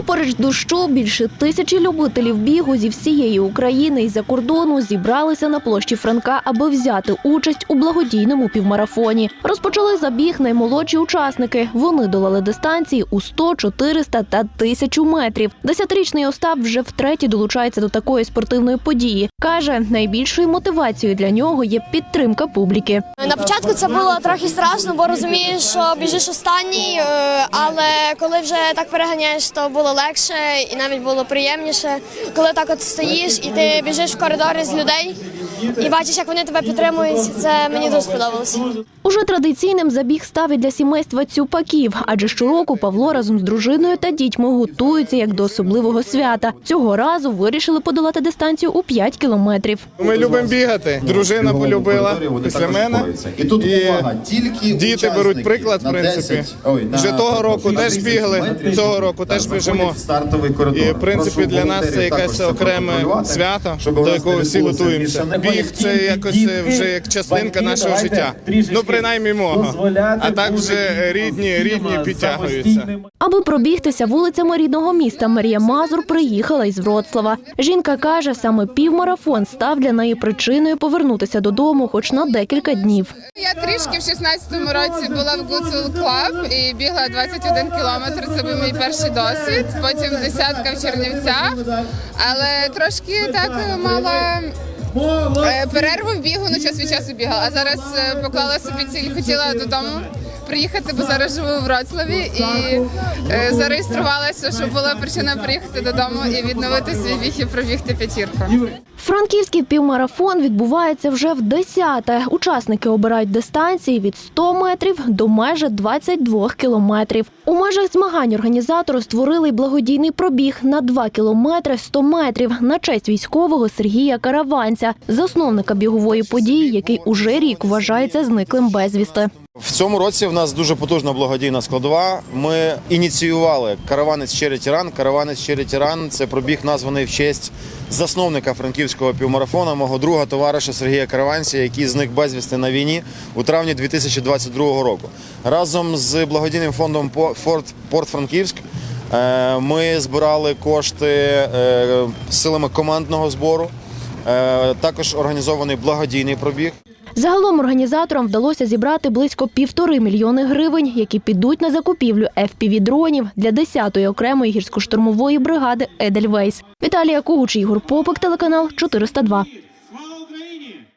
Всупереч дощу більше тисячі любителів бігу зі всієї України і за кордону зібралися на площі Франка, аби взяти участь у благодійному півмарафоні. Розпочали забіг наймолодші учасники. Вони долали дистанції у 100, 400 та 1000 метрів. Десятирічний Остап вже втретє долучається до такої спортивної події. каже, найбільшою мотивацією для нього є підтримка публіки. На початку це було трохи страшно, бо розумієш, що біжиш останній, е, але коли вже так переганяєш, то було легше і навіть було приємніше. Коли так от стоїш і ти біжиш в коридорі з людей і бачиш, як вони тебе підтримують, це мені дуже сподобалося. Уже традиційним забіг став і для сімейства цюпаків, адже щороку Павло разом з дружиною та дітьми готуються як до особливого свята. Цього разу вирішили подолати дистанцію у 5 кілометрів. Ми любимо бігати. Дружина полюбила після мене. І тут І увага, тільки Діти беруть приклад, в принципі. Вже того року теж бігли, цього року теж біжимо. Стартовий коридор. І в принципі для нас це якесь окреме свято, до якого всі готуємося. Біг це якось вже як частинка нашого життя. Ну принаймні мого. А так вже рідні, рідні підтягуються. Аби пробігтися вулицями рідного міста, Марія Мазур приїхала із Вроцлава. Жінка каже, саме півмарафон став для неї причиною повернутися додому, хоч на декілька днів. Я трішки в 16-му році була в Гуцул Клаб і бігла 21 кілометр. Це був мій перший досвід. Потім десятка в Чернівцях, але трошки так мала. Е, Перерву в бігу, ну час від часу бігала. А зараз е, поклала собі ціль, хотіла додому приїхати, бо зараз живу в Вроцлаві і е, зареєструвалася, щоб була причина приїхати додому і відновити свій біг і пробігти п'ятірку. Франківський півмарафон відбувається вже в десяте. Учасники обирають дистанції від 100 метрів до майже 22 кілометрів. У межах змагань організатори створили благодійний пробіг на 2 кілометри 100 метрів на честь військового Сергія Караванця, засновника бігової події, який уже рік вважається зниклим безвісти. В цьому році в нас дуже потужна благодійна складова. Ми ініціювали караванець Charity Run. Караванець Charity Run – це пробіг, названий в честь засновника франківського півмарафону, мого друга товариша Сергія Караванця, який зник безвісти на війні у травні 2022 року. Разом з благодійним фондом По- Порт Франківськ. е, Ми збирали кошти е, силами командного збору. Е, Також організований благодійний пробіг. Загалом організаторам вдалося зібрати близько півтори мільйони гривень, які підуть на закупівлю FPV-дронів для 10-ї окремої гірсько-штурмової бригади Едельвейс. Віталія Кугуч, Ігор Попик, телеканал 402.